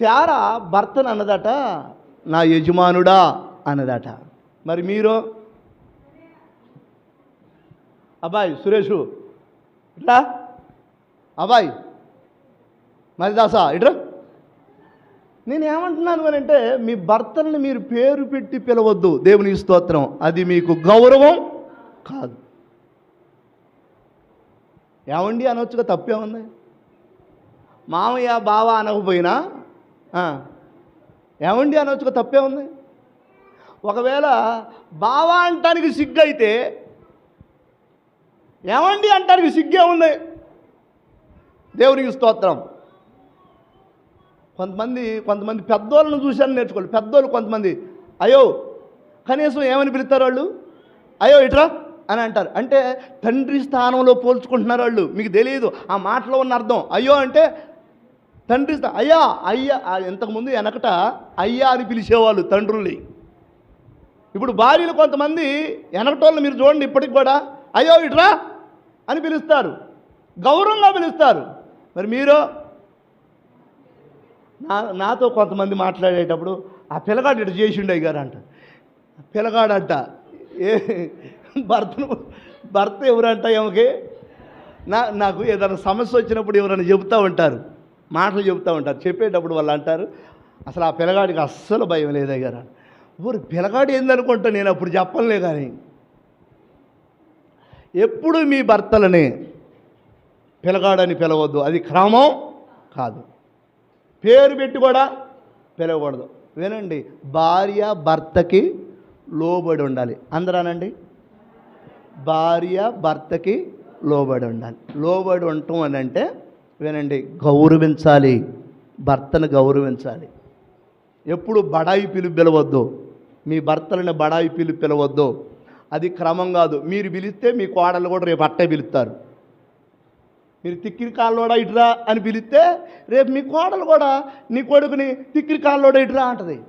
శారా భర్తను అన్నదట నా యజమానుడా అన్నదట. మరి మీరు? అబ్బాయి సురేషు ఇట్లా అబ్బాయి మరి దాసా ఇట్రా? నేను ఏమంటున్నాను అని అంటే మీ భర్తల్ని మీరు పేరు పెట్టి పిలవద్దు. దేవుని స్తోత్రం. అది మీకు గౌరవం కాదు. ఏమండి అనొచ్చుగా తప్పేముంది? మామయ్య బావ అనకపోయినా ఏమండి అనొచ్చుగా తప్పే ఉంది. ఒకవేళ బావా అంటానికి సిగ్గు అయితే ఏమండి అంటానికి సిగ్గే ఉంది? దేవునికి స్తోత్రం. కొంతమంది కొంతమంది పెద్దోళ్ళను చూశాను నేర్చుకోవాలి. పెద్దోళ్ళు కొంతమంది అయ్యో కనీసం ఏమని పిలుస్తారు వాళ్ళు? అయ్యో ఇట్రా అని అంటారు. అంటే తండ్రి స్థానంలో పోల్చుకుంటున్నారు వాళ్ళు. మీకు తెలియదు ఆ మాటలో ఉన్న అర్థం. అయ్యో అంటే తండ్రి అయ్యా అయ్యా ఇంతకుముందు వెనకట అయ్యా అని పిలిచేవాళ్ళు తండ్రుల్ని. ఇప్పుడు భార్యలు కొంతమంది వెనకటోళ్ళు మీరు చూడండి ఇప్పటికి కూడా అయ్యో ఇట్రా అని పిలుస్తారు. గౌరవంగా పిలుస్తారు. మరి మీరు నా నాతో కొంతమంది మాట్లాడేటప్పుడు ఆ పిల్లగాడు ఇటు చేసిండు గారు అంట. పిల్లగాడంట ఏ భర్తను భర్త ఎవరంట ఏమకి నా నాకు ఏదైనా సమస్య వచ్చినప్పుడు ఎవరైనా చెబుతూ ఉంటారు. మాటలు చెబుతూ ఉంటారు. చెప్పేటప్పుడు వాళ్ళు అంటారు అసలు ఆ పిల్లగాడికి అస్సలు భయం లేదయ్యారు ఊరు పిల్లగాడు ఏందనుకుంటా నేను అప్పుడు చెప్పలే కానీ. ఎప్పుడు మీ భర్తలని పిలగాడని పిలవద్దు. అది క్రమం కాదు. పేరు పెట్టి కూడా పిలవకూడదు. వినండి భార్య భర్తకి లోబడి ఉండాలి. అందరానండి భార్య భర్తకి లోబడి ఉండాలి. లోబడి ఉండటం అని అంటే వినండి గౌరవించాలి. భర్తను గౌరవించాలి. ఎప్పుడు బడాయి పిలుపు పిలవద్దు. మీ భర్తలని బడాయి పిలుపు పిలవద్దు. అది క్రమం కాదు. మీరు పిలిస్తే మీ కోడలు కూడా రేపు అట్టే పిలుస్తారు. మీరు తిక్కిరి కాళ్ళోడా ఇటురా అని పిలిస్తే రేపు మీ కోడలు కూడా నీ కొడుకుని తిక్కిరి కాళ్ళోడా ఇటురా అంటది.